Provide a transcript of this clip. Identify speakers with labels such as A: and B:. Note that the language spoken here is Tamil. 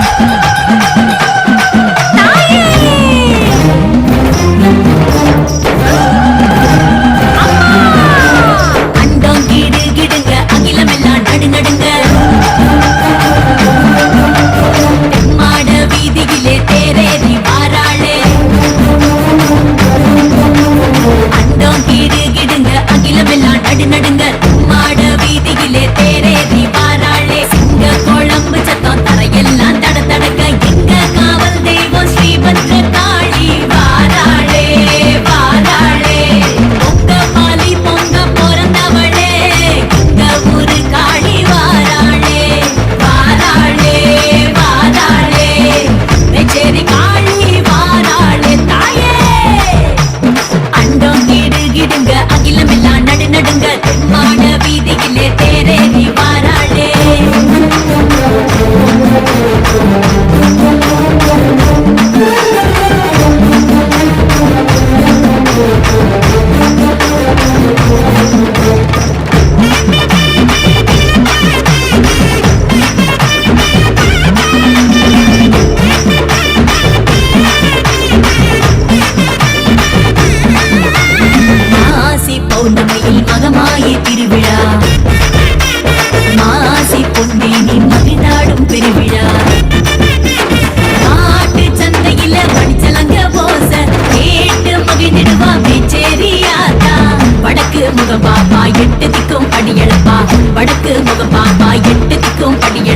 A: Thank you. Making it. திருவிழா மாசி பொன்னேனி மகிழ்நாடும் பெருவிழா. நாட்டு சந்தையில படிச்சலங்க போச கேட்டு மகிழ்ந்திடுவா பேச்சேரியாதா வடக்கு முகப்பாப்பா எட்டு திக்கும் படியெழுப்பா வடக்கு முகப்பாப்பா எட்டு திக்கும் படியெழுப்பா